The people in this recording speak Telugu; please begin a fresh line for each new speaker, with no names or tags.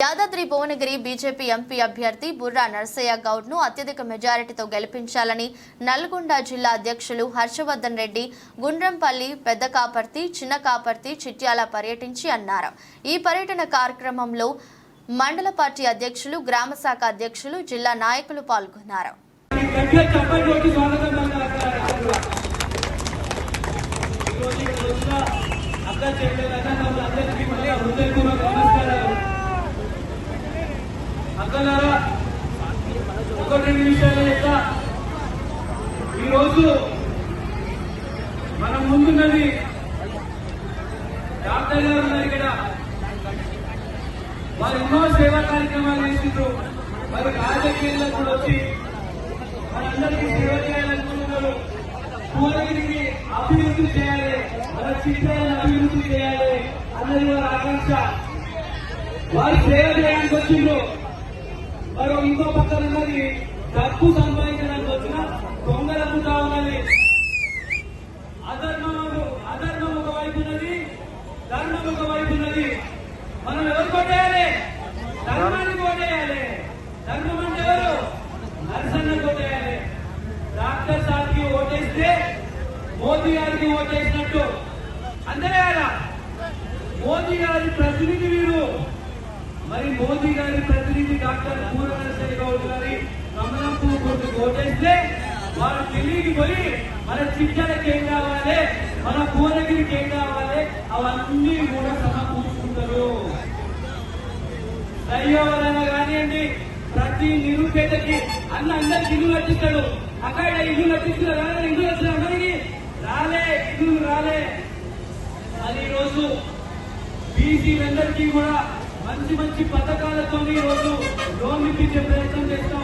యాదాద్రి భువనగిరి బీజేపీ ఎంపీ అభ్యర్థి బుర్రా నరసయ్య గౌడ్ను అత్యధిక మెజారిటీతో గెలిపించాలని నల్గొండ జిల్లా అధ్యక్షులు హర్షవర్ధన్ రెడ్డి గుండ్రంపల్లి పెద్ద కాపర్తి చిన్న కాపర్తి చిట్యాల పర్యటించి అన్నారు. ఈ పర్యటన కార్యక్రమంలో మండల పార్టీ అధ్యక్షులు గ్రామ శాఖ అధ్యక్షులు జిల్లా నాయకులు పాల్గొన్నారు.
గట్టిగా అక్కలారా ఒక రెండు విషయాలు చెప్తా ఈరోజు మనం ముందున్నది డాక్టర్ గారు ఉన్నారు ఇక్కడ. వారు ఎన్నో సేవా కార్యక్రమాలు చేసిండ్రు. వారి రాజకీయాల్లో కూడా వచ్చి మనందరికీ సేవ చేయాలనుకుంటున్నారు. పూలగిరికి అభివృద్ధి చేయాలి మన చిత్రాలను అభివృద్ధి చేయాలి అన్నది వారి ఆకాంక్ష. వారు సేవ చేయడానికి వచ్చిండ్రు. మరో ఇంకో పక్కన ఉన్నది. డబ్బు సంపాదించడానికి వచ్చిన దొంగలకు కావాలని అధర్మము అధర్మం ఒక వైపు ఉన్నది ధర్మం ఒక వైపు ఉన్నది. మనం ఎవరు కొట్టేయాలి? ధర్మాన్ని కొట్టేయాలి. ధర్మం అంటే ఎవరు? నరసన్న కొట్టేయాలి. డాక్టర్ సార్కి ఓటేస్తే మోదీ గారికి ఓటేసినట్టు. అందరే కదా? మోదీ గారి ప్రతినిధి వీరు మరి మోదీ గారి ప్రతినిధి డాక్టర్ పూర్వ నరసయ్య గౌడ్ గారి కమలంపూ గుర్తుకు ఓటేస్తే వారు ఢిల్లీకి పోయి మన చిట్టలకి ఏం కావాలి మన పూర్ణగిరికి ఏం కావాలి అవన్నీ కూడా సమకూర్చుకుంటారు. దయ్యవలన కానివ్వండి ప్రతి నిరుపేదకి అన్న అందరికి ఇల్లు కట్టిస్తాడు. అక్కడ ఇల్లు కట్టిస్తున్నారు రాలే ఇల్లు వచ్చిన అందరికి రాలే ఇల్లు రాలే. అది ఈరోజు బీసీలందరికీ కూడా మంచి మంచి పథకాలతో ఈ రోజు లోన్ ఇప్పించే ప్రయత్నం